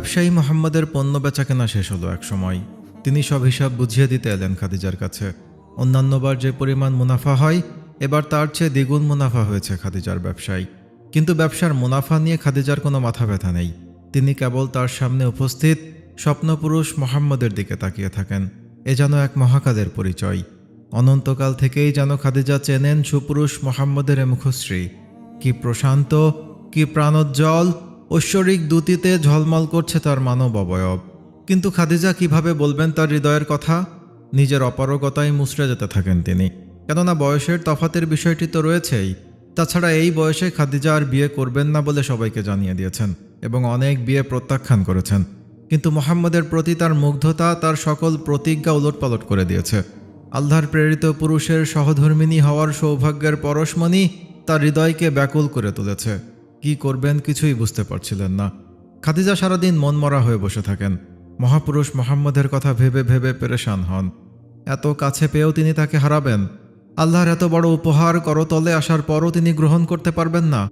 ব্যবসায়ী মোহাম্মদের পণ্য বেচাকেনা শেষ হলো এক সময়। তিনি সব হিসাব বুঝিয়ে দিতে এলেন খাদিজার কাছে। অন্যান্যবার যে পরিমাণ মুনাফা হয়, এবার তার চেয়ে দ্বিগুণ মুনাফা হয়েছে খাদিজার ব্যবসায়। কিন্তু ব্যবসার মুনাফা নিয়ে খাদিজার কোনো মাথা ব্যথা নেই। তিনি কেবল তার সামনে উপস্থিত স্বপ্নপুরুষ মোহাম্মদের দিকে তাকিয়ে থাকেন। এ যেন এক মহাকালের পরিচয়। অনন্তকাল থেকেই যেন খাদিজা চেনেন সুপুরুষ মোহাম্মদের মুখশ্রী। কি প্রশান্ত, কি প্রাণোজ্জ্বল ঐশ্বরিক দ্যুতিতে ঝলমল করছে তার মানব অবয়ব কিন্তু খাদিজা কীভাবে বলবেন তার হৃদয়ের কথা? নিজের অপারগতায় মুচড়ে যেতে থাকেন তিনি। কেননা বয়সের তফাতের বিষয়টি তো রয়েছেই। তাছাড়া এই বয়সে খাদিজা আর বিয়ে করবেন না বলে সবাইকে জানিয়ে দিয়েছেন এবং অনেক বিয়ে প্রত্যাখ্যান করেছেন। কিন্তু মোহাম্মদের প্রতি তার মুগ্ধতা, তার সকল প্রতিজ্ঞা উলটপালট করে দিয়েছে। আল্লাহর প্রেরিত পুরুষের সহধর্মিনী হওয়ার সৌভাগ্যের পরশমণি তার হৃদয়কে ব্যাকুল করে তুলেছে। কি করবেন কিছুই বুঝতে পারছিলেন না। খাদিজা সারাদিন মনমরা হয়ে বসে থাকেন। মহাপুরুষ মোহাম্মদের কথা ভেবে ভেবে পেরেশান হন। এত কাছে পেয়েও তিনি তাকে হারাবেন। আল্লাহর এত বড় উপহার করতলে আসার পরও তিনি গ্রহণ করতে পারবেন না।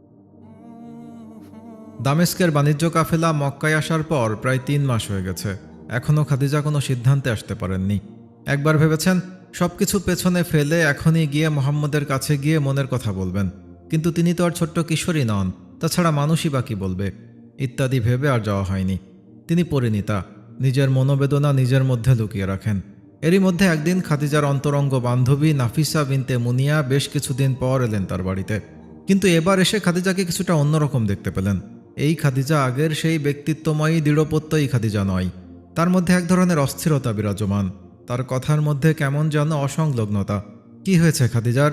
দামেস্কের বাণিজ্য কাফেলা মক্কায় আসার পর প্রায় তিন মাস হয়ে গেছে। এখনও খাদিজা কোনো সিদ্ধান্তে আসতে পারেননি। একবার ভেবেছেন, সবকিছু পেছনে ফেলে এখনই গিয়ে মোহাম্মদের কাছে গিয়ে মনের কথা বলবেন। কিন্তু তিনি তো আর ছোট্ট কিশোরী নন। তাছাড়া মানুষই বা কি বলবে? ইত্যাদি ভেবে আর যাওয়া হয়নি। তিনি পরিণীতা, নিজের মনোবেদনা নিজের মধ্যে লুকিয়ে রাখেন। এরই মধ্যে একদিন খাদিজার অন্তরঙ্গ বান্ধবী নাফিসা বিনতে মুনিয়া বেশ কিছুদিন পর এলেন তার বাড়িতে। কিন্তু এবার এসে খাদিজাকে কিছুটা অন্যরকম দেখতে পেলেন। এই খাদিজা আগের সেই ব্যক্তিত্বময়ী দৃঢ়পত্যই খাদিজা নয়। তার মধ্যে এক ধরনের অস্থিরতা বিরাজমান। তার কথার মধ্যে কেমন যেন অসংলগ্নতা। কি হয়েছে খাদিজার?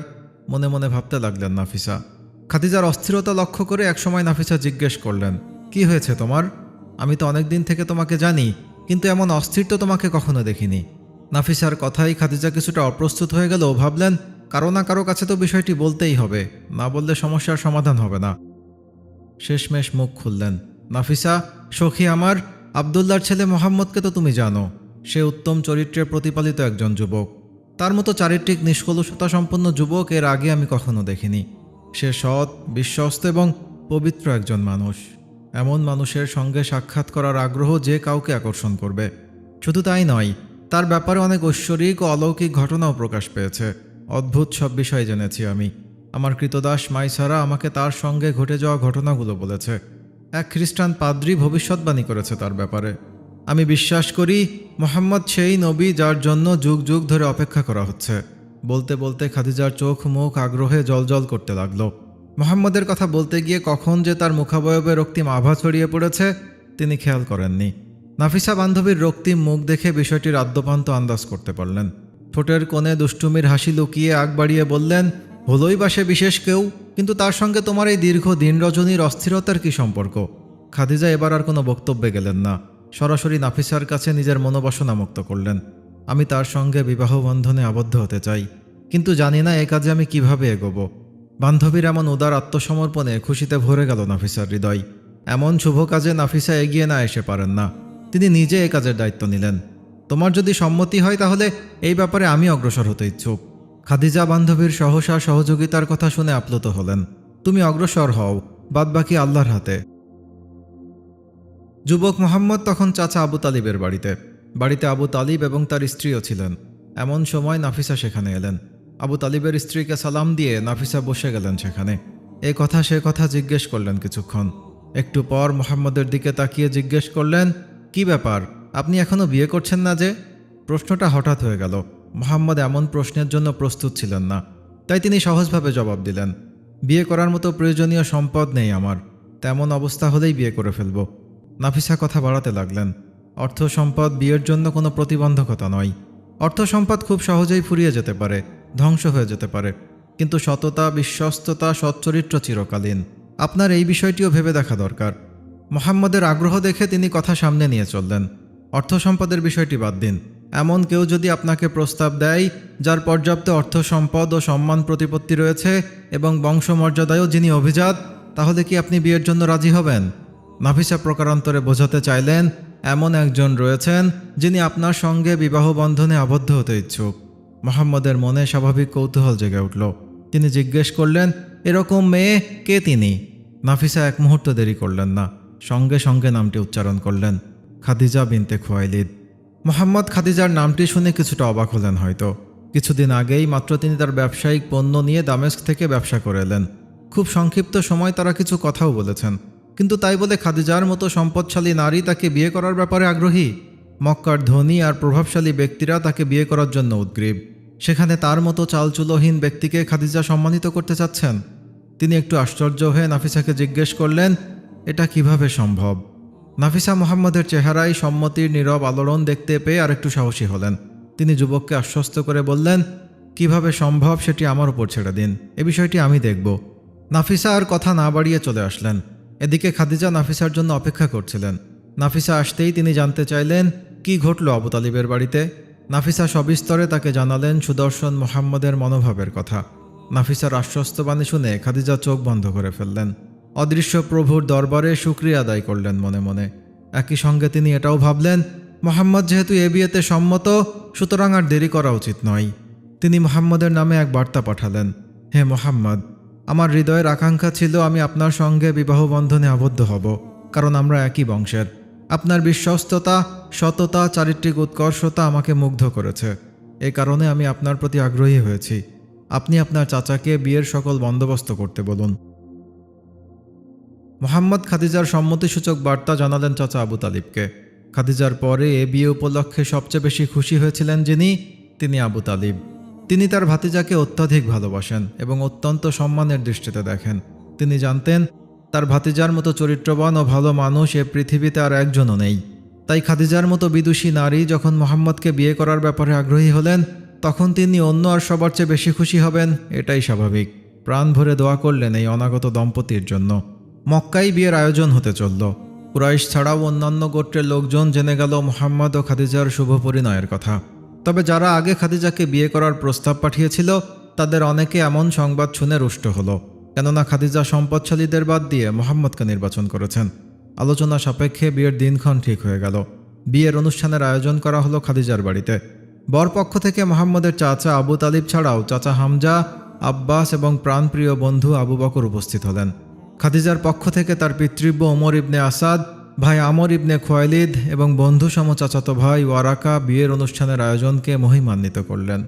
মনে মনে ভাবতে লাগলেন নাফিসা। খাদিজার অস্থিরতা লক্ষ্য করে একসময় নাফিসা জিজ্ঞেস করলেন, কি হয়েছে তোমার? আমি তো অনেক দিন থেকে তোমাকে জানি, কিন্তু এমন অস্থির তো তোমাকে কখনো দেখিনি। নাফিসার কথাই খাদিজা কিছুটা অপ্রস্তুত হয়ে গেল ভাবলেন, কারও না কারও কাছে তো বিষয়টি বলতেই হবে, না বললে সমস্যার সমাধান হবে না। শেষমেশ মুখ খুললেন, নাফিসা, সখী আমার আবদুল্লার ছেলে মোহাম্মদকে তো তুমি জানো, সে উত্তম চরিত্রে প্রতিপালিত একজন যুবক। তার মতো চারিত্রিক নিষ্কলুষতা সম্পন্ন যুবক এর আগে আমি কখনো দেখিনি। সে সৎ, বিশ্বস্ত এবং পবিত্র একজন মানুষ। এমন মানুষের সঙ্গে সাক্ষাৎ করার আগ্রহ যে কাউকে আকর্ষণ করবে। শুধু তাই নয়, তার ব্যাপারে অনেক ঐশ্বরিক ও অলৌকিক ঘটনাও প্রকাশ পেয়েছে। অদ্ভুত সব বিষয় জেনেছি আমি। আমার কৃতদাস মাইসারা আমাকে তার সঙ্গে ঘটে যাওয়া ঘটনাগুলো বলেছে। এক খ্রিস্টান পাদ্রি ভবিষ্যৎবাণী করেছে তার ব্যাপারে। আমি বিশ্বাস করি, মোহাম্মদ সেই নবী যার জন্য যুগ যুগ ধরে অপেক্ষা করা হচ্ছে। বলতে বলতে খাদিজার চোখ, মুখ, আগ্রহে জলজল করতে লাগল। মোহাম্মদের কথা বলতে গিয়ে কখন যে তার মুখাবয়বে রক্তিম আভা ছড়িয়ে পড়েছে, তিনি খেয়াল করেননি। নাফিসা বান্ধবীর রক্তিম মুখ দেখে বিষয়টির আদ্যপান্ত আন্দাজ করতে পারলেন। ঠোঁটের কোণে দুষ্টুমির হাসি লুকিয়ে আগ বাড়িয়ে বললেন, হলোই বাসে বিশেষ কেউ, কিন্তু তার সঙ্গে তোমার এই দীর্ঘ দিন রজনীর অস্থিরতার কি সম্পর্ক? খাদিজা এবার আর কোনো বক্তব্যে গেলেন না। সরাসরি নাফিসার কাছে নিজের মনোবাসনা মুক্ত করলেন। আমি তার সঙ্গে বিবাহ বন্ধনে আবদ্ধ হতে চাই। কিন্তু জানি না এ কাজে আমি কীভাবে এগোবো। বান্ধবীর এমন উদার আত্মসমর্পণে খুশিতে ভরে গেল নাফিসার হৃদয়। এমন শুভ কাজে নাফিসা এগিয়ে না এসে পারেন না। তিনি নিজে এ কাজের দায়িত্ব নিলেন। তোমার যদি সম্মতি হয় তাহলে এই ব্যাপারে আমি অগ্রসর হতে ইচ্ছুক। খাদিজা বান্ধবীর সহসা সহযোগিতার কথা শুনে আপ্লুত হলেন। তুমি অগ্রসর হও, বাদবাকি আল্লাহর হাতে। যুবক মোহাম্মদ তখন চাচা আবু তালিবের বাড়িতে। বাড়িতে আবু তালিব এবং তার স্ত্রীও ছিলেন। এমন সময় নাফিসা সেখানে এলেন। আবু তালিবের স্ত্রীকে সালাম দিয়ে নাফিসা বসে গেলেন সেখানে। এ কথা সে কথা জিজ্ঞেস করলেন কিছুক্ষণ। একটু পর মোহাম্মদের দিকে তাকিয়ে জিজ্ঞেস করলেন, কি ব্যাপার? আপনি এখনও বিয়ে করছেন না যে? প্রশ্নটা হঠাৎ হয়ে গেল। মোহাম্মদ এমন প্রশ্নের জন্য প্রস্তুত ছিলেন না। তাই তিনি সহজভাবে জবাব দিলেন, বিয়ে করার মতো প্রয়োজনীয় সম্পদ নেই আমার। তেমন অবস্থা হলেই বিয়ে করে ফেলব। নাফিসা কথা বাড়াতে লাগলেন। অর্থ সম্পদ বিয়ের জন্য কোনো প্রতিবন্ধকতা নয়। অর্থ সম্পদ খুব সহজেই ফুরিয়ে যেতে পারে, ধ্বংস হয়ে যেতে পারে। কিন্তু সততা, বিশ্বস্ততা, সচ্চরিত্র চিরকালীন। আপনার এই বিষয়টিও ভেবে দেখা দরকার। মোহাম্মদের আগ্রহ দেখে তিনি কথা সামনে নিয়ে চললেন। অর্থ সম্পদের বিষয়টি বাদ দিন। এমন কেউ যদি আপনাকে প্রস্তাব দেয়, যার পর্যাপ্ত অর্থ সম্পদ ও সম্মান প্রতিপত্তি রয়েছে এবং বংশমর্যাদায়ও যিনি অভিজাত, তাহলে কি আপনি বিয়ের জন্য রাজি হবেন? নাফিসা প্রকারান্তরে বোঝাতে চাইলেন এমন একজন রয়েছেন যিনি আপনার সঙ্গে বিবাহ বন্ধনে আবদ্ধ হতে ইচ্ছুক। মোহাম্মদের মনে স্বাভাবিক কৌতূহল জেগে উঠল। তিনি জিজ্ঞেস করলেন, এরকম মেয়ে কে তিনি? নাফিসা এক মুহূর্ত দেরি করলেন না। সঙ্গে সঙ্গে নামটি উচ্চারণ করলেন, খাদিজা বিনতে খোয়াইলিদ। মোহাম্মদ খাদিজার নামটি শুনে কিছুটা অবাক হলেন হয়তো। কিছুদিন আগেই মাত্র তিনি তার ব্যবসায়িক পণ্য নিয়ে দামেস্ক থেকে ব্যবসা করে এলেন। খুব সংক্ষিপ্ত সময় তারা কিছু কথাও বলেছেন। কিন্তু তাই বলে খাদিজার মতো সম্পদশালী নারী তাকে বিয়ে করার ব্যাপারে আগ্রহী? মক্কার ধনী আর প্রভাবশালী ব্যক্তিরা তাকে বিয়ে করার জন্য উদ্গ্রীব। সেখানে তার মতো চালচুলোহীন ব্যক্তিকে খাদিজা সম্মানিত করতে চাচ্ছেন। তিনি একটু আশ্চর্য হয়ে নাফিসাকে জিজ্ঞেস করলেন, এটা কীভাবে সম্ভব? নাফিসা মোহাম্মদের চেহারায় সম্মতির নীরব আলোড়ন দেখতে পেয়ে আরেকটু সাহসী হলেন। তিনি যুবককে আশ্বস্ত করে বললেন, কীভাবে সম্ভব সেটি আমার উপর ছেড়ে দিন। এ বিষয়টি আমি দেখব। নাফিসা আর কথা না বাড়িয়ে চলে আসলেন। এদিকে খাদিজা নাফিসার জন্য অপেক্ষা করছিলেন। নাফিসা আসতেই তিনি জানতে চাইলেন, কি ঘটল আবু তালিবের বাড়িতে? নাফিসা সবিস্তরে তাকে জানালেন সুদর্শন মোহাম্মদের মনোভাবের কথা। নাফিসার আশ্বস্ত বাণী শুনে খাদিজা চোখ বন্ধ করে ফেললেন। অদৃশ্য প্রভুর দরবারে শুক্রিয়া আদায় করলেন মনে মনে। একই সঙ্গে তিনি এটাও ভাবলেন, মোহাম্মদ যেহেতু এ বিয়েতে সম্মত, সুতরাং আর দেরি করা উচিত নয়। তিনি মোহাম্মদের নামে এক বার্তা পাঠালেন, হে মোহাম্মদ আমার হৃদয়ের আকাঙ্ক্ষা ছিল আমি আপনার সঙ্গে বিবাহ বন্ধনে আবদ্ধ হব, কারণ আমরা একই বংশের। আপনার বিশ্বস্ততা, সততা, চারিত্রিক উৎকর্ষতা আমাকে মুগ্ধ করেছে। এ কারণে আমি আপনার প্রতি আগ্রহী হয়েছি। আপনি আপনার চাচাকে বিয়ের সকল বন্দোবস্ত করতে বলুন। মোহাম্মদ খাদিজার সম্মতিসূচক বার্তা জানালেন চাচা আবু তালিবকে। খাদিজার পরে এ বিয়ে উপলক্ষে সবচেয়ে বেশি খুশি হয়েছিলেন যিনি, তিনি আবু তালিব। তিনি তার ভাতিজাকে অত্যাধিক ভালোবাসেন এবং অত্যন্ত সম্মানের দৃষ্টিতে দেখেন। তিনি জানতেন, তার ভাতিজার মতো চরিত্রবান ও ভালো মানুষ এ পৃথিবীতে আর একজনও নেই। তাই খাদিজার মতো বিদুষী নারী যখন মোহাম্মদকে বিয়ে করার ব্যাপারে আগ্রহী হলেন, তখন তিনি অন্য আর সবার চেয়ে বেশি খুশি হবেন, এটাই স্বাভাবিক। প্রাণ ভরে দোয়া করলেন এই অনাগত দম্পতির জন্য। মক্কাই বিয়ের আয়োজন হতে চলল। কুরাইশ ছাড়াও অন্যান্য গোত্রের লোকজন জেনে গেল মোহাম্মদ ও খাদিজার শুভ পরিণয়ের কথা। তবে যারা আগে খাদিজাকে বিয়ে করার প্রস্তাব পাঠিয়েছিল, তাদের অনেকে এমন সংবাদ শুনে রুষ্ট হলো। কেননা খাদিজা সম্পদশালীদের বাদ দিয়ে মোহাম্মদকে নির্বাচন করেছেন। আলোচনা সাপেক্ষে বিয়ের দিনক্ষণ ঠিক হয়ে গেল। বিয়ের অনুষ্ঠানের আয়োজন করা হলো খাদিজার বাড়িতে। বরপক্ষ থেকে মোহাম্মদের চাচা আবু তালিব ছাড়াও চাচা হামজা, আব্বাস এবং প্রাণপ্রিয় বন্ধু আবু বকর উপস্থিত হলেন। খাদিজার পক্ষ থেকে তার পিতৃব্য ওমর ইবনে আসাদ ভাই আমর ইবনে খোয়ালিদ এবং বন্ধু সম চাচাতো ভাই ওয়ারাকা বিয়ের অনুষ্ঠানের আয়োজনকে মহিমান্বিত করলেন।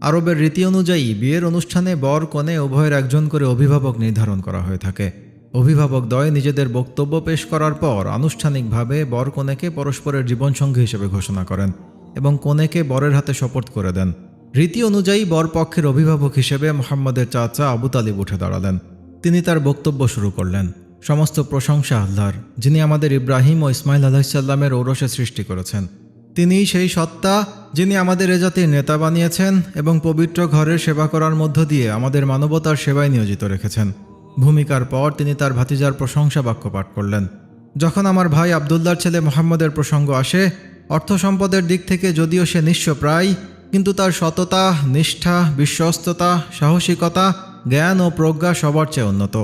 আরবের রীতি অনুযায়ী বিয়ের অনুষ্ঠানে বর কনে উভয়ের একজন করে অভিভাবক নির্ধারণ করা হয়ে থাকে। অভিভাবক দয় নিজেদের বক্তব্য পেশ করার পর আনুষ্ঠানিকভাবে বর কনেকে পরস্পরের জীবনসঙ্গী হিসেবে ঘোষণা করেন এবং কনেকে বরের হাতে শপথ করে দেন। রীতি অনুযায়ী বরপক্ষের অভিভাবক হিসেবে মোহাম্মদের চাচা আবু তালিব উঠে দাঁড়ালেন। তিনি তার বক্তব্য শুরু করলেন। সমস্ত প্রশংসা আল্লাহর, যিনি আমাদের ইব্রাহিম ও ইসমাইল আলাহিসাল্লামের ঔরসে সৃষ্টি করেছেন। তিনি সেই সত্তা, যিনি আমাদের এ জাতির নেতা বানিয়েছেন এবং পবিত্র ঘরের সেবা করার মধ্য দিয়ে আমাদের মানবতার সেবায় নিয়োজিত রেখেছেন। ভূমিকার পর তিনি তার ভাতিজার প্রশংসা বাক্য পাঠ করলেন। যখন আমার ভাই আবদুল্লার ছেলে মোহাম্মদের প্রসঙ্গ আসে, অর্থ সম্পদের দিক থেকে যদিও সে নিঃস্ব প্রায় কিন্তু তার সততা, নিষ্ঠা, বিশ্বস্ততা, সাহসিকতা, জ্ঞান ও প্রজ্ঞা সবার চেয়ে উন্নত।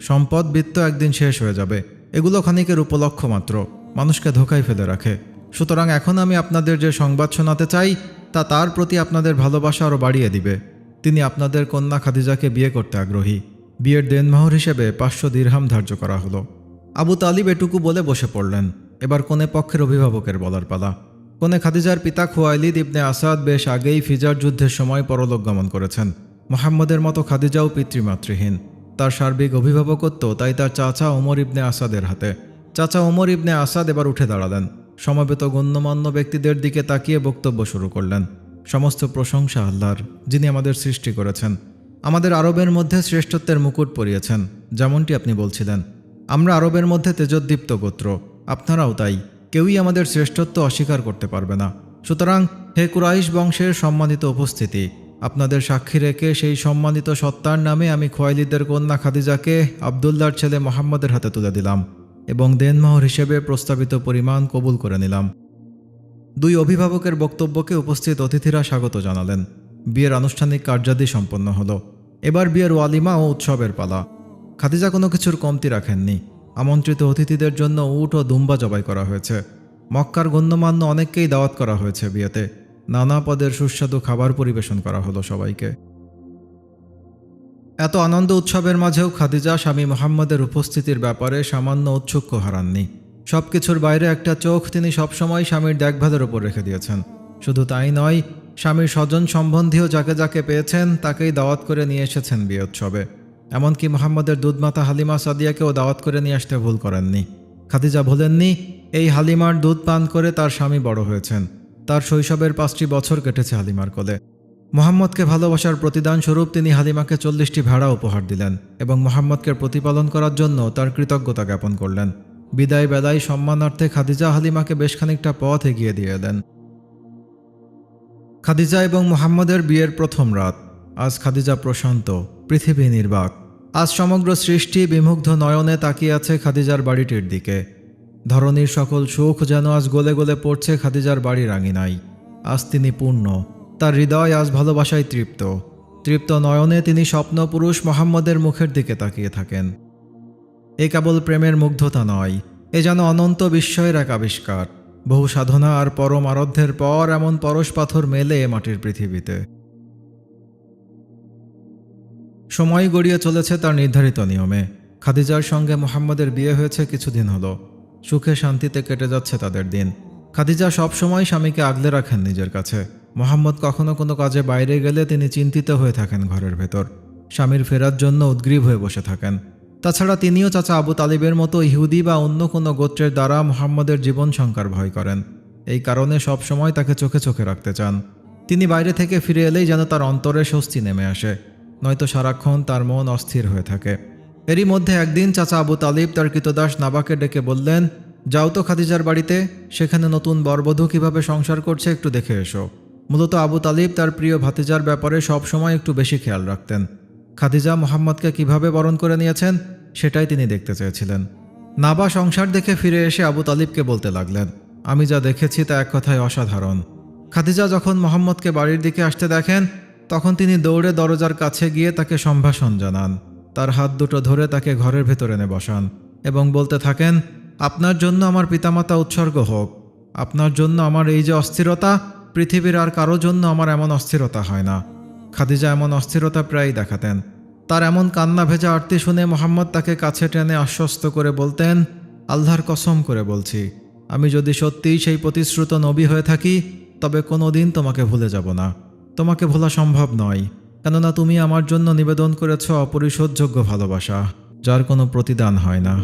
সম্পদ বৃত্ত একদিন শেষ হয়ে যাবে। এগুলো ক্ষণিকের উপলক্ষ মাত্র। মানুষকে ধোকায় ফেলে রাখে। সুতরাং এখন আমি আপনাদের যে সংবাদ শোনাতে চাই, তা তার প্রতি আপনাদের ভালোবাসা আরও বাড়িয়ে দিবে। তিনি আপনাদের কন্যা খাদিজাকে বিয়ে করতে আগ্রহী। বিয়ের দেনমাহর হিসেবে পাঁচশো দীর্হাম ধার্য করা হলো। আবু তালিব এটুকু বলে বসে পড়লেন। এবার কোনে পক্ষের অভিভাবকের বলার পালা। কোনে খাদিজার পিতা খোয়াইলিদ ইবনে আসাদ বেশ আগেই ফিজার যুদ্ধের সময় পরলোক গমন করেছেন। মোহাম্মদের মতো খাদিজাও পিতৃমাতৃহীন। তার সার্বিক অভিভাবকত্ব, তাই তার চাচা ওমর ইবনে আসাদের হাতে। চাচা ওমর ইবনে আসাদ এবার উঠে দাঁড়ালেন। সমবেত গণ্যমান্য ব্যক্তিদের দিকে তাকিয়ে বক্তব্য শুরু করলেন। সমস্ত প্রশংসা আল্লাহর, যিনি আমাদের সৃষ্টি করেছেন। আমাদের আরবের মধ্যে শ্রেষ্ঠত্বের মুকুট পরিয়েছেন, যেমনটি আপনি বলছিলেন। আমরা আরবের মধ্যে তেজোদ্দীপ্ত গোত্র, আপনারাও তাই। কেউই আমাদের শ্রেষ্ঠত্ব অস্বীকার করতে পারবে না। সুতরাং হে কুরাইশ বংশের সম্মানিত উপস্থিতি আপনাদের সাক্ষী রেখে সেই সম্মানিত সত্তার নামে আমি খোয়াইলিদের কন্যা খাদিজাকে আবদুল্লার ছেলে মোহাম্মদের হাতে তুলে দিলাম এবং দেনমোহর হিসেবে প্রস্তাবিত পরিমাণ কবুল করে নিলাম। দুই অভিভাবকের বক্তব্যকে উপস্থিত অতিথিরা স্বাগত জানালেন। বিয়ের আনুষ্ঠানিক কার্যাদি সম্পন্ন হলো। এবার বিয়ের ওয়ালিমা ও উৎসবের পালা। খাদিজা কোনো কিছুর কমতি রাখেননি। আমন্ত্রিত অতিথিদের জন্য উট ও দুম্বা জবাই করা হয়েছে। মক্কার গণ্যমান্য অনেককেই দাওয়াত করা হয়েছে বিয়েতে। নানা পদের সুস্বাদু খাবার পরিবেশন করা হলো সবাইকে। এত আনন্দ উৎসবের মাঝেও খাদিজা স্বামী মোহাম্মদের উপস্থিতির ব্যাপারে সামান্য ঔৎসুক্য হারাননি। সব কিছুর বাইরে একটা চোখ তিনি সবসময় স্বামীর দেখভালের ওপর রেখে দিয়েছেন। শুধু তাই নয়, স্বামীর স্বজন সম্বন্ধীয় যাকে যাকে পেয়েছেন তাকেই দাওয়াত করে নিয়ে এসেছেন বিয়ে উৎসবে। এমনকি মোহাম্মদের দুধমাতা হালিমা সাদিয়াকেও দাওয়াত করে নিয়ে আসতে ভুল করেননি। খাদিজা ভুলেননি, এই হালিমার দুধ পান করে তার স্বামী বড় হয়েছেন। তার শৈশবের পাঁচটি বছর কেটেছে হালিমার কোলে। মোহাম্মদকে ভালোবাসার প্রতিদান স্বরূপ তিনি হালিমাকে চল্লিশটি ভেড়া উপহার দিলেন এবং মোহাম্মদকে প্রতিপালন করার জন্য তার কৃতজ্ঞতা জ্ঞাপন করলেন। বিদায় বেলায় সম্মানার্থে খাদিজা হালিমাকে বেশ খানিকটা পথ এগিয়ে দিয়ে দেন খাদিজা এবং মোহাম্মদের বিয়ের প্রথম রাত। আজ খাদিজা প্রশান্ত, পৃথিবী নির্বাক। আজ সমগ্র সৃষ্টি বিমুগ্ধ নয়নে তাকিয়ে আছে খাদিজার বাড়িটির দিকে। ধরনীর সকল সুখ যেন আজ গলে গলে পড়ছে খাদিজার বাড়ির আঙিনায়। আজ তিনি পূর্ণ। তার হৃদয় আজ ভালোবাসায় তৃপ্ত। তৃপ্ত নয়নে তিনি স্বপ্নপুরুষ মোহাম্মদের মুখের দিকে তাকিয়ে থাকেন। এ কেবল প্রেমের মুগ্ধতা নয়, এ যেন অনন্ত বিস্ময়ের এক আবিষ্কার। বহু সাধনা আর পরম আরাধ্যের পর এমন পরশ পাথর মেলে এ মাটির পৃথিবীতে। সময় গড়িয়ে চলেছে তার নির্ধারিত নিয়মে। খাদিজার সঙ্গে মোহাম্মদের বিয়ে হয়েছে কিছুদিন হলো। সুখে শান্তিতে কেটে যাচ্ছে তাদের দিন। খাদিজা সবসময় স্বামীকে আগলে রাখেন নিজের কাছে। মোহাম্মদ কখনো কোনো কাজে বাইরে গেলে তিনি চিন্তিত হয়ে থাকেন ঘরের ভেতর। স্বামীর ফেরার জন্য উদ্গ্রীব হয়ে বসে থাকেন। তাছাড়া তিনিও চাচা আবু তালিবের মতো ইহুদি বা অন্য কোনো গোত্রের দ্বারা মোহাম্মদের জীবন শঙ্কার ভয় করেন। এই কারণে সবসময় তাকে চোখে চোখে রাখতে চান। তিনি বাইরে থেকে ফিরে এলেই যেন তার অন্তরে স্বস্তি নেমে আসে। নয়তো সারাক্ষণ তার মন অস্থির হয়ে থাকে। এরই মধ্যে একদিন চাচা আবু তালিব তার কৃতদাস নাবাকে ডেকে বললেন, যাও তো খাদিজার বাড়িতে, সেখানে নতুন বরবধূ কীভাবে সংসার করছে একটু দেখে এসো। মূলত আবু তালিব তার প্রিয় ভাতিজার ব্যাপারে সবসময় একটু বেশি খেয়াল রাখতেন। খাদিজা মোহাম্মদকে কীভাবে বরণ করে নিয়েছেন, সেটাই তিনি দেখতে চেয়েছিলেন। নাবা সংসার দেখে ফিরে এসে আবু তালিবকে বলতে লাগলেন, আমি যা দেখেছি তা এক কথায় অসাধারণ। খাদিজা যখন মোহাম্মদকে বাড়ির দিকে আসতে দেখেন, তখন তিনি দৌড়ে দরজার কাছে গিয়ে তাকে সম্ভাষণ জানান। তার হাত দুটো ধরে তাকে ঘরের ভেতরে এনে বসান এবং বলতে থাকেন, আপনার জন্য আমার পিতামাতা উৎসর্গ হোক। আপনার জন্য আমার এই যে অস্থিরতা, পৃথিবীর আর কারও জন্য আমার এমন অস্থিরতা হয় না। খাদিজা এমন অস্থিরতা প্রায়ই দেখাতেন। তার এমন কান্না ভেজা আরতি শুনে মোহাম্মদ তাকে কাছে টেনে আশ্বস্ত করে বলতেন, আল্লাহর কসম করে বলছি, আমি যদি সত্যিই সেই প্রতিশ্রুত নবী হয়ে থাকি, তবে কোনো দিন তোমাকে ভুলে যাব না। তোমাকে ভোলা সম্ভব নয়। কেননা তুমি আমার জন্য নিবেদন করেছ অপরিশোধযোগ্য ভালোবাসা যার কোনো প্রতিদান হয় না।